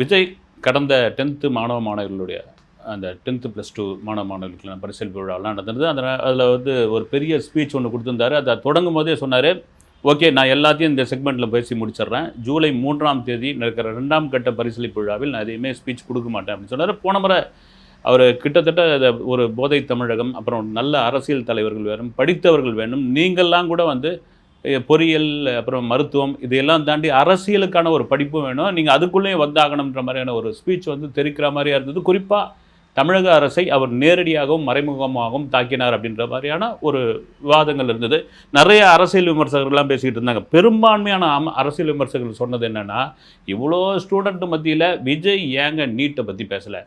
விஜய் கடந்த டென்த்து மாணவ மாணவர்களுடைய அந்த டென்த்து ப்ளஸ் டூ மாணவ மாணவர்களுக்கு பரிசல் விழாலாம் நடந்தது. அந்த அதில் வந்து ஒரு பெரிய ஸ்பீச் ஒன்று கொடுத்துருந்தாரு. அதை தொடங்கும் போதே சொன்னார் ஓகே நான் எல்லாத்தையும் இந்த செக்மெண்ட்டில் பேசி முடிச்சிடுறேன் ஜூலை மூன்றாம் தேதி நடக்கிற ரெண்டாம் கட்ட பரிசளிப்பு விழாவில் நான் எதையுமே ஸ்பீச் கொடுக்க மாட்டேன். அப்படின்னு சொன்னார். போன முறை அவர் கிட்டத்தட்ட அதை ஒரு போதை தமிழகம் அப்புறம் நல்ல அரசியல் தலைவர்கள் வேணும் படித்தவர்கள் வேணும். நீங்கள்லாம் கூட வந்து பொறியியல் அப்புறம் மருத்துவம் இதையெல்லாம் தாண்டி அரசியலுக்கான ஒரு படிப்பும் வேணும். நீங்கள் அதுக்குள்ளேயே வந்தாகணுன்ற மாதிரியான ஒரு ஸ்பீச் வந்து தெரிக்கிற மாதிரியா இருந்தது. குறிப்பாக தமிழக அரசை அவர் நேரடியாகவும் மறைமுகமாகவும் தாக்கினார் அப்படின்ற மாதிரியான ஒரு விவாதங்கள் இருந்தது. நிறைய அரசியல் விமர்சகர்கள்லாம் பேசிக்கிட்டு இருந்தாங்க. பெரும்பான்மையான அம- அரசியல் விமர்சகர்கள் சொன்னது என்னென்னா இவ்வளோ ஸ்டூடெண்ட் மத்தியில் விஜய் ஏங்க நீட்டை பற்றி பேசலை?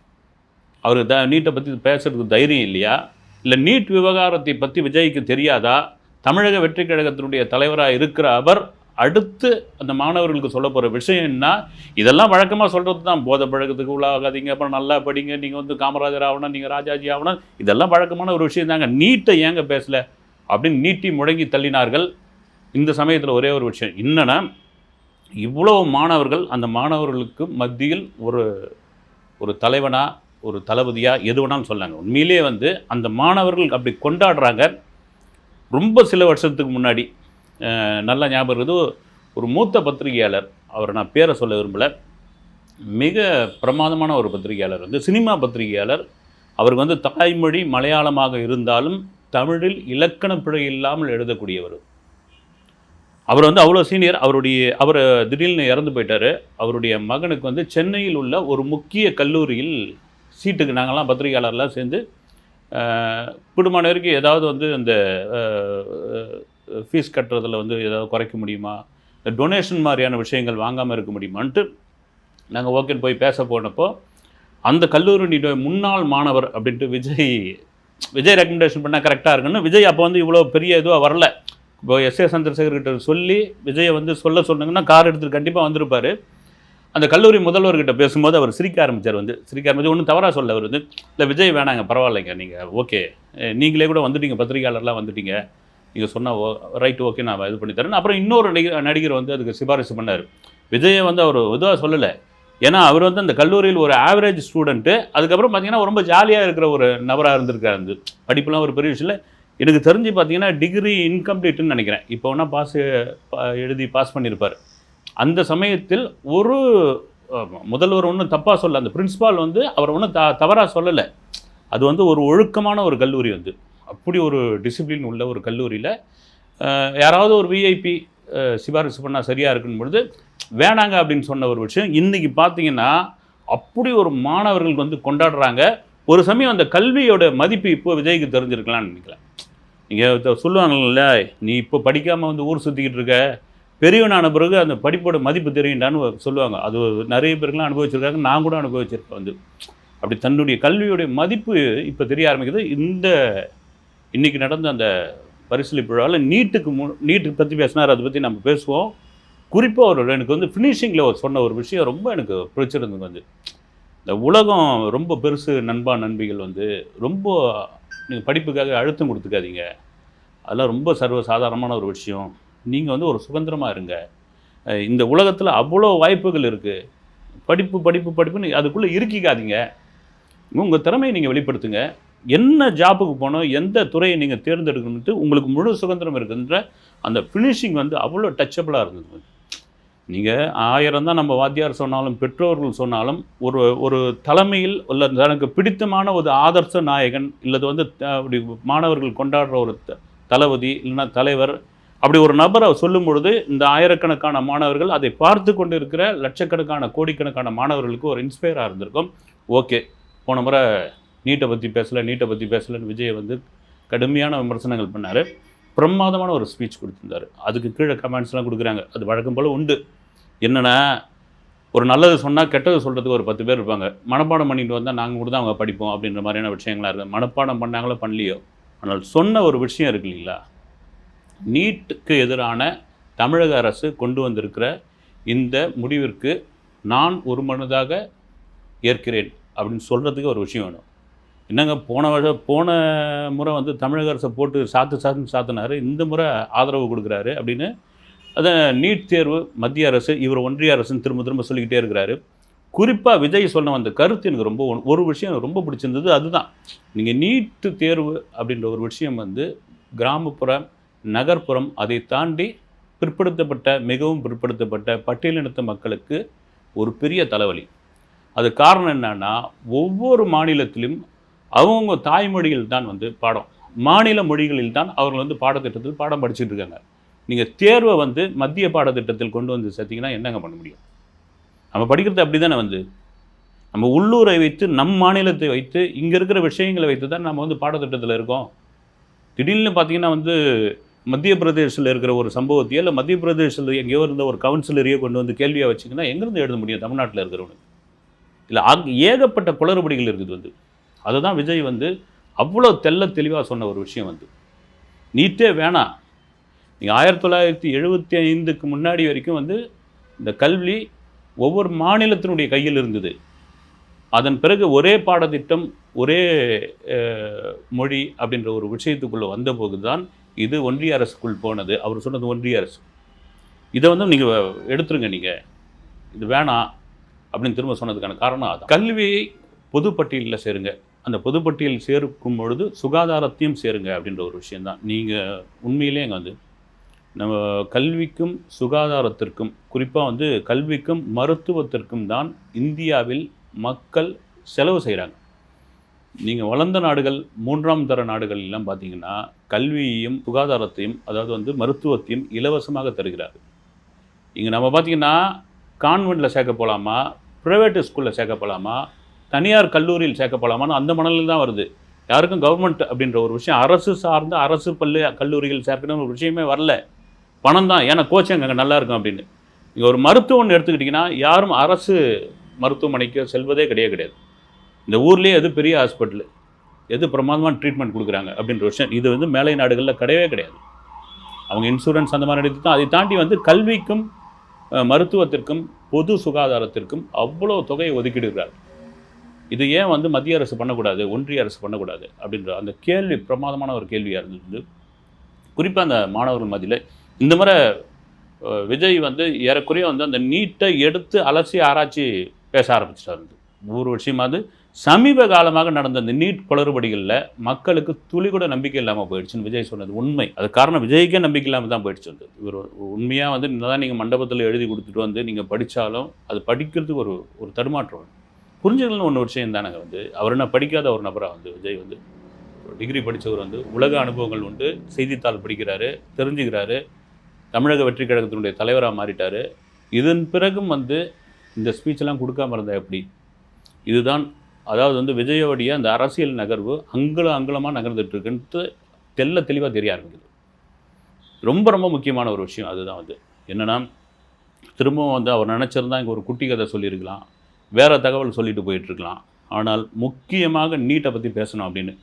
அவர் த நீட்டை பற்றி பேசுறதுக்கு தைரியம் இல்லையா? இல்லை நீட் விவகாரத்தை பற்றி விஜய்க்கு தெரியாதா? தமிழக வெற்றி கழகத்தினுடைய தலைவராக இருக்கிற அவர் அடுத்து அந்த மாணவர்களுக்கு சொல்ல போகிற விஷயம் என்ன? இதெல்லாம் வழக்கமாக சொல்கிறது தான். போதை பழக்கத்துக்கு உள்ளாகாதீங்க. அப்புறம் நல்லா படிங்க. நீங்கள் வந்து காமராஜர் ஆகணும். நீங்கள் ராஜாஜி ஆகணும். இதெல்லாம் வழக்கமான ஒரு விஷயம் தாங்க. நீட்டை ஏங்க பேசலை? அப்படின்னு நீட்டி முழங்கி தள்ளினார்கள். இந்த சமயத்தில் ஒரே ஒரு விஷயம். என்னென்னா இவ்வளோ மாணவர்கள் அந்த மாணவர்களுக்கு மத்தியில் ஒரு ஒரு தலைவனாக ஒரு தளபதியாக எது வேணாலும் சொல்லாங்க உண்மையிலேயே வந்து அந்த மாணவர்கள் அப்படி கொண்டாடுறாங்க. ரொம்ப சில வருஷத்துக்கு முன்னாடி நல்லா ஞாபகம் இருக்குது. ஒரு மூத்த பத்திரிகையாளர் அவரை நான் பேரை சொல்ல விரும்பலை. மிக பிரமாதமான ஒரு பத்திரிகையாளர் வந்து சினிமா பத்திரிகையாளர். அவருக்கு வந்து தாய்மொழி மலையாளமாக இருந்தாலும் தமிழில் இலக்கண பிழை இல்லாமல் எழுதக்கூடியவர். அவர் வந்து அவ்வளோ சீனியர். அவருடைய அவர் திடீர்னு இறந்து போயிட்டார். அவருடைய மகனுக்கு வந்து சென்னையில் உள்ள ஒரு முக்கிய கல்லூரியில் சீட்டுக்கு நாங்கள்லாம் பத்திரிகையாளர்லாம் சேர்ந்து கூடுமான வரைக்கும் ஏதாவது வந்து அந்த ஃபீஸ் கட்டுறதில் வந்து ஏதாவது குறைக்க முடியுமா? இந்த டொனேஷன் மாதிரியான விஷயங்கள் வாங்காமல் இருக்க முடியுமான்ட்டு நாங்கள் ஓகேன்னு போய் பேச போனப்போ அந்த கல்லூரியினுடைய முன்னாள் மாணவர் அப்படின்ட்டு விஜய் விஜய் ரெக்கமெண்டேஷன் பண்ணால் கரெக்டாக இருக்குன்னு விஜய் அப்போ வந்து இவ்வளோ பெரிய இதுவாக வரல. இப்போ எஸ் ஏ சந்திரசேகர் கிட்ட சொல்லி விஜயை வந்து சொல்ல சொன்னாங்கன்னா கார் எடுத்துகிட்டு கண்டிப்பாக வந்திருப்பார். அந்த கல்லூரி முதல்வர்கிட்ட பேசும்போது அவர் சிரிக்க ஆரம்பித்தார் வந்து சிரிக்க ஆரம்பிச்சு ஒன்றும் தவறாக சொல்ல அவர் வந்து இல்லை விஜய் வேணாங்க பரவாயில்லைங்க நீங்கள் ஓகே நீங்களே கூட வந்துட்டீங்க பத்திரிகையாளர்லாம் வந்துட்டீங்க. நீங்கள் சொன்னால் ஓ ரைட் ஓகே நான் இது பண்ணி தரேன் அப்புறம் இன்னொரு நடிகர் நடிகர் வந்து அதுக்கு சிபாரிசு பண்ணார். விஜயை வந்து அவர் இதுவாக சொல்லலை. ஏன்னா அவர் வந்து அந்த கல்லூரியில் ஒரு ஆவரேஜ் ஸ்டூடெண்ட்டு அதுக்கப்புறம் பார்த்தீங்கன்னா ரொம்ப ஜாலியாக இருக்கிற ஒரு நபராக இருந்திருக்காரு வந்து படிப்புலாம் ஒரு பெரிய விஷயம் இல்லை எனக்கு தெரிஞ்சு பார்த்தீங்கன்னா டிகிரி இன்கம்ப்ளீட்டுன்னு நினைக்கிறேன். இப்போ வேணால் பாஸ் எழுதி பாஸ் பண்ணியிருப்பார் அந்த சமயத்தில் ஒரு முதல்வர் ஒன்றும் தப்பாக சொல்ல அந்த பிரின்ஸ்பால் வந்து அவர் ஒன்றும் த தவறாக சொல்லலை. அது வந்து ஒரு ஒழுக்கமான ஒரு கல்லூரி வந்து. அப்படி ஒரு டிசிப்ளின் உள்ள ஒரு கல்லூரியில் யாராவது ஒரு விஐபி சிபாரிசு பண்ணால் சரியாக இருக்குன்னு பொழுது வேணாங்க அப்படின்னு சொன்ன ஒரு விஷயம் இன்றைக்கி பார்த்தீங்கன்னா அப்படி ஒரு மாணவர்கள் வந்து கொண்டாடுறாங்க. ஒரு சமயம் அந்த கல்வியோட மதிப்பு இப்போ விஜய்க்கு தெரிஞ்சிருக்கலாம்னு நினைக்கல நீங்கள் சொல்லுவாங்கல்ல நீ இப்போ படிக்காமல் வந்து ஊர் சுற்றிக்கிட்டு இருக்க. பெரியவனான பிறகு அந்த படிப்போட மதிப்பு தெரியுண்டான்னு சொல்லுவாங்க. அது நிறைய பேருக்குலாம் அனுபவிச்சிருக்காங்க. நான் கூட அனுபவிச்சிருக்கேன் வந்து. அப்படி தன்னுடைய கல்வியுடைய மதிப்பு இப்போ தெரிய ஆரம்பிக்குது. இந்த இன்னைக்கு நடந்த அந்த பரிசீலிப்பு விழாவில் நீட்டுக்கு மு நீட்டுக்கு பற்றி பேசினார். அதை பற்றி நம்ம பேசுவோம். குறிப்பாக ஒரு எனக்கு வந்து ஃபினிஷிங்கில் ஒரு சொன்ன ஒரு விஷயம் ரொம்ப எனக்கு பிடிச்சிருந்தது வந்து. இந்த உலகம் ரொம்ப பெருசு நண்பா நண்பிகள் வந்து ரொம்ப நீங்கள் படிப்புக்காக அழுத்தம் கொடுத்துக்காதீங்க. அதெல்லாம் ரொம்ப சர்வ சாதாரணமான ஒரு விஷயம். நீங்கள் வந்து ஒரு சுதந்திரமாக இருங்க. இந்த உலகத்தில் அவ்வளோ வாய்ப்புகள் இருக்குது படிப்பு படிப்பு படிப்புன்னு அதுக்குள்ளே இருக்கிக்காதீங்க. உங்கள் திறமையை நீங்கள் வெளிப்படுத்துங்க. என்ன ஜாப்புக்கு போகணும் எந்த துறையை நீங்கள் தேர்ந்தெடுக்கணுன்ட்டு உங்களுக்கு முழு சுதந்திரம் இருக்குன்ற அந்த ஃபினிஷிங் வந்து அவ்வளோ டச்சபிளாக இருந்தது. நீங்கள் ஆயிரம் தான் நம்ம வாத்தியார் சொன்னாலும் பெற்றோர்கள் சொன்னாலும் ஒரு ஒரு தலைமையில் உள்ள தனக்கு பிடித்தமான ஒரு ஆதர்ச நாயகன் இல்லது வந்து த- அப்படி மாணவர்கள் கொண்டாடுற ஒரு த- தளபதி இல்லைன்னா தலைவர் அப்படி ஒரு நபரை சொல்லும் பொழுது இந்த ஆயிரக்கணக்கான மாணவர்கள் அதை பார்த்து கொண்டு இருக்கிற லட்சக்கணக்கான கோடிக்கணக்கான மாணவர்களுக்கு ஒரு இன்ஸ்பயராக இருந்திருக்கும். ஓகே போன முறை நீட்டை பற்றி பேசலை நீட்டை பற்றி பேசலைன்னு விஜய் வந்து கடுமையான விமர்சனங்கள் பண்ணார். பிரமாதமான ஒரு ஸ்பீச் கொடுத்துருந்தார். அதுக்கு கீழே கமெண்ட்ஸ்லாம் கொடுக்குறாங்க. அது வழக்கம் போல் உண்டு. என்னென்னா ஒரு நல்லது சொன்னால் கெட்டது சொல்கிறதுக்கு ஒரு பத்து பேர் இருப்பாங்க. மனப்பாடம் பண்ணிட்டு வந்தால் நாங்கள் கூட தான் அவங்க படிப்போம் அப்படின்ற மாதிரியான விஷயங்களாக இருக்குது மனப்பாடம் பண்ணாங்களோ பண்ணலையோ. ஆனால் சொன்ன ஒரு விஷயம் இருக்கு இல்லைங்களா? நீட்டுக்கு எதிரான தமிழக அரசு கொண்டு வந்திருக்கிற இந்த முடிவிற்கு நான் ஒரு மனதாக ஏற்கிறேன் அப்படின்னு சொல்கிறதுக்கு ஒரு விஷயம் வேணும். என்னங்க போன வருஷ போன முறை வந்து தமிழக அரசை போட்டு சாத்து சாத்துன்னு சாத்தினார் இந்த முறை ஆதரவு கொடுக்குறாரு அப்படின்னு அதை நீட் தேர்வு மத்திய அரசு இவர் ஒன்றிய அரசுன்னு திரும்ப திரும்ப சொல்லிக்கிட்டே இருக்கிறாரு. குறிப்பாக விஜய் சொன்ன அந்த கருத்து எனக்கு ரொம்ப ஒரு விஷயம் எனக்கு ரொம்ப பிடிச்சிருந்தது அதுதான். நீங்கள் நீட்டு தேர்வு அப்படின்ற ஒரு விஷயம் வந்து கிராமப்புற நகர்ப்புறம் அதை தாண்டி பிற்படுத்தப்பட்ட மிகவும் பிற்படுத்தப்பட்ட பட்டியலினத்த மக்களுக்கு ஒரு பெரிய தலைவலி. அது காரணம் என்னன்னா ஒவ்வொரு மாநிலத்திலும் அவங்கவுங்க தாய்மொழியில் தான் வந்து பாடம். மாநில மொழிகளில் தான் அவர்கள் வந்து பாடத்திட்டத்தில் பாடம் படிச்சுட்டு இருக்காங்க. நீங்கள் தேர்வை வந்து மத்திய பாடத்திட்டத்தில் கொண்டு வந்து சேர்த்தீங்கன்னா என்னங்க பண்ண முடியும்? நம்ம படிக்கிறது அப்படி தானே வந்து. நம்ம உள்ளூரை வைத்து நம் மாநிலத்தை வைத்து இங்கே இருக்கிற விஷயங்களை வைத்து தான் நம்ம வந்து பாடத்திட்டத்தில் இருக்கோம். திடீர்னு பார்த்தீங்கன்னா வந்து மத்திய பிரதேசத்தில் இருக்கிற ஒரு சம்பவத்தையோ இல்லை மத்திய பிரதேசத்தில் எங்கேயோ இருந்த ஒரு கவுன்சிலரையோ கொண்டு வந்து கேள்வியாக வச்சிங்கன்னா எங்கேருந்து எழுத முடியும் தமிழ்நாட்டில் இருக்கிறவனுக்கு? இல்லை அங் ஏகப்பட்ட குளறுபடிகள் இருக்குது வந்து. அதுதான் விஜய் வந்து அவ்வளோ தெல்ல தெளிவாக சொன்ன ஒரு விஷயம் வந்து. நீட்டே வேணாம் நீங்கள் ஆயிரத்தி தொள்ளாயிரத்தி எழுபத்தி ஐந்துக்கு முன்னாடி வரைக்கும் வந்து இந்த கல்வி ஒவ்வொரு மாநிலத்தினுடைய கையில் இருந்தது. அதன் பிறகு ஒரே பாடத்திட்டம் ஒரே மொழி அப்படின்ற ஒரு விஷயத்துக்குள்ளே வந்தபோது தான் இது ஒன்றிய அரசுக்குள் போனது. அவர் சொன்னது ஒன்றிய அரசு. இதை வந்து நீங்கள் எடுத்துருங்க நீங்கள் இது வேணாம் அப்படின்னு திரும்ப சொன்னதுக்கான காரணம் அதான். கல்வியை பொதுப்பட்டியலில் சேருங்க. அந்த பொதுப்பட்டியல் சேர்க்கும் பொழுது சுகாதாரத்தையும் சேருங்க அப்படின்ற ஒரு விஷயந்தான் நீங்கள் உண்மையிலே அங்கே வந்து நம்ம கல்விக்கும் சுகாதாரத்திற்கும் குறிப்பாக வந்து கல்விக்கும் மருத்துவத்திற்கும் தான் இந்தியாவில் மக்கள் செலவு செய்கிறாங்க நீங்கள் வளர்ந்த நாடுகள் மூன்றாம் தர நாடுகள் எல்லாம் பார்த்தீங்கன்னா கல்வியையும் சுகாதாரத்தையும் அதாவது வந்து மருத்துவத்தையும் இலவசமாக தருகிறார்கள் இங்கே நம்ம பார்த்தீங்கன்னா கான்வெண்ட்டில் சேர்க்க போகலாமா ப்ரைவேட் ஸ்கூலில் சேர்க்க போகலாமா தனியார் கல்லூரியில் சேர்க்க போகலாமான்னு அந்த மணலில் தான் வருது. யாருக்கும் கவர்மெண்ட் அப்படின்ற ஒரு விஷயம் அரசு சார்ந்த அரசு பள்ளி கல்லூரிகள் சேர்க்கணும்னு ஒரு விஷயமே வரல. பணம் தான் ஏன்னா கோச்சிங் அங்கே நல்லா இருக்கும் அப்படின்னு. இங்கே ஒரு மருத்துவம்னு எடுத்துக்கிட்டிங்கன்னா யாரும் அரசு மருத்துவமனைக்கு செல்வதே கிடையாது கிடையாது. இந்த ஊர்லேயே எது பெரிய ஹாஸ்பிட்டல்? எது பிரமாதமான ட்ரீட்மெண்ட் கொடுக்குறாங்க அப்படின்ற விஷயம். இது வந்து மேலை நாடுகளில் கிடையவே கிடையாது. அவங்க இன்சூரன்ஸ் அந்த மாதிரி எடுத்து தான் அதை தாண்டி வந்து கல்விக்கும் மருத்துவத்திற்கும் பொது சுகாதாரத்திற்கும் அவ்வளோ தொகையை ஒதுக்கிடுகிறார் இது ஏன் வந்து மத்திய அரசு பண்ணக்கூடாது ஒன்றிய அரசு பண்ணக்கூடாது அப்படின்ற அந்த கேள்வி பிரமாதமான ஒரு கேள்வியாக இருந்தது. குறிப்பாக அந்த மாணவர்கள் மத்தியில் இந்த முறை விஜய் வந்து ஏறக்குறைய வந்து அந்த நீட்டை எடுத்து அலசி ஆராய்ச்சி பேச ஆரம்பிச்சிட்டார். ஒரு விஷயமாவது சமீப காலமாக நடந்த இந்த நீட் குளறுபடிகளில் மக்களுக்கு துளி கூட நம்பிக்கை இல்லாமல் போயிடுச்சுன்னு விஜய் சொன்னது உண்மை. அது காரணம் விஜய்க்கே நம்பிக்கை இல்லாமல் தான் போயிடுச்சு வந்து இவர் உண்மையாக வந்து தான் நீங்கள் மண்டபத்தில் எழுதி கொடுத்துட்டு வந்து நீங்கள் படித்தாலும் அது படிக்கிறதுக்கு ஒரு ஒரு தடுமாற்றம். புரிஞ்சுக்கணும்னு புரிஞ்சுக்கலன்னு ஒன்று விஷயம் தானங்க வந்து. அவர் என்ன படிக்காத ஒரு நபராக வந்து விஜய் வந்து. டிகிரி படித்தவர் வந்து. உலக அனுபவங்கள் உண்டு. செய்தித்தாள் படிக்கிறாரு தெரிஞ்சுக்கிறாரு. தமிழக வெற்றி கழகத்தினுடைய தலைவராக மாறிட்டார். இதன் பிறகும் வந்து இந்த ஸ்பீச்செல்லாம் கொடுக்காம இருந்தால் எப்படி? இதுதான் அதாவது வந்து விஜயோடைய அந்த அரசியல் நகர்வு அங்குல அங்குலமாக நகர்ந்துட்டுருக்குன்ட்டு தெல்ல தெளிவாக தெரிய ஆரம்பிக்குது. ரொம்ப ரொம்ப முக்கியமான ஒரு விஷயம் அதுதான் வந்து. என்னென்னா திரும்பவும் வந்து அவர் நினச்சிருந்தா இங்கே ஒரு குட்டி கதை சொல்லியிருக்கலாம் வேறு தகவல் சொல்லிட்டு போயிட்டுருக்கலாம். ஆனால் முக்கியமாக நீட்டை பற்றி பேசணும் அப்படின்னு.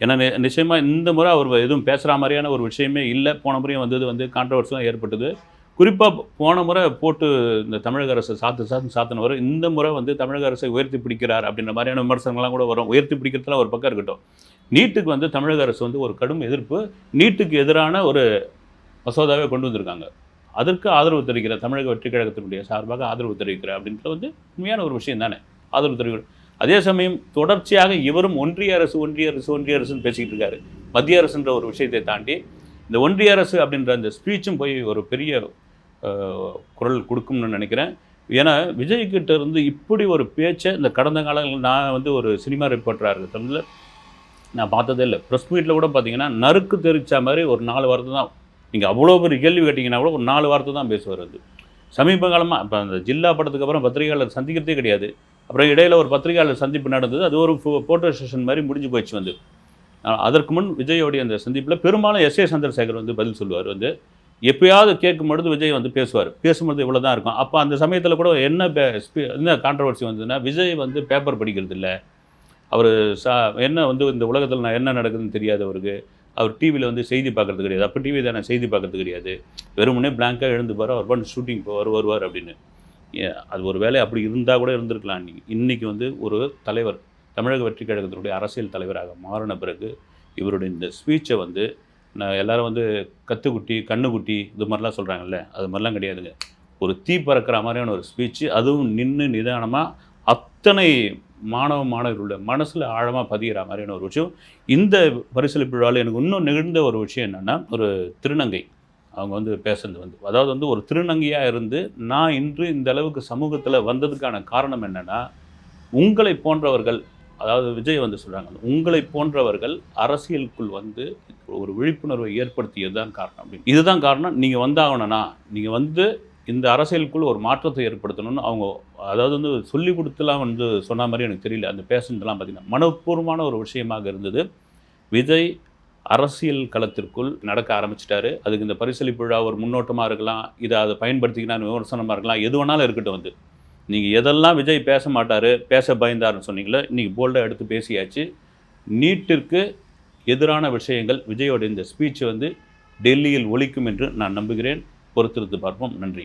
ஏன்னா நிச்சயமாக இந்த முறை அவர் எதுவும் பேசுகிற மாதிரியான ஒரு விஷயமே இல்லை. போன முறையும் வந்தது வந்து கான்ட்ரவர்ஸும் ஏற்பட்டது. குறிப்பாக போன முறை போட்டு இந்த தமிழக அரசு சாத்து சாத்து சாத்தினவர் இந்த முறை வந்து தமிழக அரசை உயர்த்தி பிடிக்கிறார் அப்படின்ற மாதிரியான விமர்சனங்கள்லாம் கூட வரும். உயர்த்தி பிடிக்கிறதுல ஒரு பக்கம் இருக்கட்டும். நீட்டுக்கு வந்து தமிழக அரசு வந்து ஒரு கடும் எதிர்ப்பு நீட்டுக்கு எதிரான ஒரு மசோதாவை கொண்டு வந்திருக்காங்க. அதற்கு ஆதரவு தெரிவிக்கிற தமிழக வெற்றி கழகத்தினுடைய சார்பாக ஆதரவு தெரிவிக்கிற அப்படின்றது வந்து உண்மையான ஒரு விஷயம் தானே? ஆதரவு தெரிவிக்கிற அதே சமயம் தொடர்ச்சியாக இவரும் ஒன்றிய அரசு ஒன்றிய அரசு ஒன்றிய அரசுன்னு பேசிக்கிட்டு இருக்காரு. மத்திய அரசுன்ற ஒரு விஷயத்தை தாண்டி இந்த ஒன்றிய அரசு அப்படின்ற அந்த ஸ்பீச்சும் போய் ஒரு பெரிய குரல் கொடுக்கும்னு நினைக்கிறேன். ஏன்னா விஜய்கிட்ட இருந்து இப்படி ஒரு பேச்சை இந்த கடந்த காலங்களில் நான் வந்து ஒரு சினிமா ரிப்போர்ட்டராக இருக்க தமிழில் நான் பார்த்ததே இல்லை. ப்ரெஸ் மீட்டில் கூட பார்த்தீங்கன்னா நறுக்கு தெரிச்ச மாதிரி ஒரு நாலு வார்த்தை தான். நீங்கள் அவ்வளோ பெரிய கேள்வி கேட்டிங்கன்னா கூட ஒரு நாலு வார்த்தை தான் பேசுவார் அது. சமீப காலமாக இப்போ அந்த ஜில்லா படத்துக்கு அப்புறம் பத்திரிகையாளர் சந்திக்கிறதே கிடையாது. அப்புறம் இடையில் ஒரு பத்திரிகையாளர் சந்திப்பு நடந்தது. அது ஒரு ஃபோட்டோ செஷன் மாதிரி முடிஞ்சு போயிடுச்சு வந்து. அதற்கு முன் விஜயோடைய அந்த சந்திப்பில் பெரும்பாலும் எஸ் ஏ சந்திரசேகர் வந்து பதில் சொல்லுவார் வந்து. எப்பயாவது கேட்கும் பொழுது விஜய் வந்து பேசுவார். பேசும்பொழுது இவ்வளோ தான் இருக்கும். அப்போ அந்த சமயத்தில் கூட என்ன பே- ஸ்பீ- என்ன கான்ட்ரவர்சி வந்ததுன்னா விஜய் வந்து பேப்பர் படிக்கிறது இல்லை. அவர் சா என்ன வந்து இந்த உலகத்தில் நான் என்ன நடக்குதுன்னு தெரியாது அவருக்கு. அவர் டிவியில் வந்து செய்தி பார்க்கறது கிடையாது. அப்போ டிவி தானே செய்தி பார்க்குறது கிடையாது. வெறுமனே பிளாங்காக எழுந்து அவர் பண்ணி ஷூட்டிங் போவார் வருவார் அப்படின்னு. அது ஒரு வேளை அப்படி இருந்தால் கூட இருந்திருக்கலாம். இன்றைக்கி இன்றைக்கி வந்து ஒரு தலைவர் தமிழக வெற்றி கழகத்தினுடைய அரசியல் தலைவராக மாறின பிறகு இவருடைய இந்த ஸ்பீச்சை வந்து எல்லோரும் வந்து கத்துக்குட்டி கண்ணுக்குட்டி இது மாதிரிலாம் சொல்கிறாங்கல்ல அது மாதிரிலாம் கிடையாதுங்க. ஒரு தீ பறக்கிற மாதிரியான ஒரு ஸ்பீச்சு அதுவும் நின்று நிதானமாக அத்தனை மாணவ மாணவர்களுடைய மனசில் ஆழமாக பதிகிற மாதிரியான ஒரு விஷயம். இந்த பரிசளிப்பு விழாவில் எனக்கு இன்னும் நிகழ்ந்த ஒரு விஷயம் என்னென்னா ஒரு திருநங்கை. அவங்க வந்து பேசுறது வந்து அதாவது வந்து ஒரு திருநங்கையாக இருந்து நான் இன்று இந்த அளவுக்கு சமூகத்தில் வந்ததுக்கான காரணம் என்னென்னா உங்களை போன்றவர்கள் அதாவது விஜய் வந்து சொல்கிறாங்க உங்களை போன்றவர்கள் அரசியலுக்குள் வந்து ஒரு விழிப்புணர்வை ஏற்படுத்தியது தான் காரணம். அப்படின்னு. இதுதான் காரணம். நீங்கள் வந்தாகணும்னா நீங்கள் வந்து இந்த அரசியலுக்குள் ஒரு மாற்றத்தை ஏற்படுத்தணும்னு அவங்க அதாவது வந்து சொல்லி கொடுத்துலாம் வந்து சொன்ன மாதிரி எனக்கு தெரியல. அந்த பேசுனதெல்லாம் பார்த்திங்கன்னா மனப்பூர்வமான ஒரு விஷயமாக இருந்தது. விஜய் அரசியல் களத்திற்குள் நடக்க ஆரம்பிச்சிட்டாரு. அதுக்கு இந்த பரிசளிப்பு விழா ஒரு முன்னோட்டமாக இருக்கலாம். இதை அதை பயன்படுத்திக்கினா விமர்சனமாக இருக்கலாம். எது வேணாலும் இருக்கட்டும் வந்து. நீங்கள் எதெல்லாம் விஜய் பேச மாட்டார் பேச பயந்தாருன்னு சொன்னீங்களோ இன்றைக்கி போல்டாக எடுத்து பேசியாச்சு. நீட்டிற்கு எதிரான விஷயங்கள் விஜயோட இந்த ஸ்பீச் வந்து டெல்லியில் ஒழிக்கும் என்று நான் நம்புகிறேன். பொறுத்திருந்து பார்ப்போம். நன்றி.